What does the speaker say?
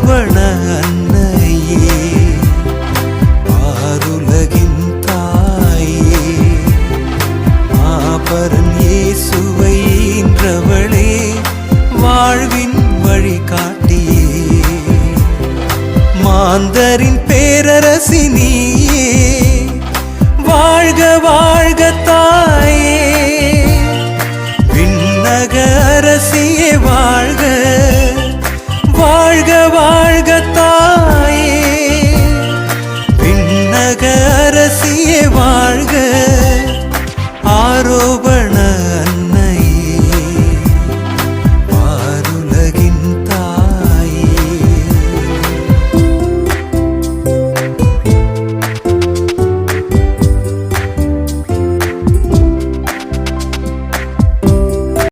புவன அன்னையே ஆருலகின் தாயே. மாபரன் இயேசுவை ஈன்றவளே வாழ்வின் வழிகாட்டியே. மாந்தரின் பேரரசினியே வாழ்க வாழ்க தாயே. விண்ணக அரசியே வாழ் decir.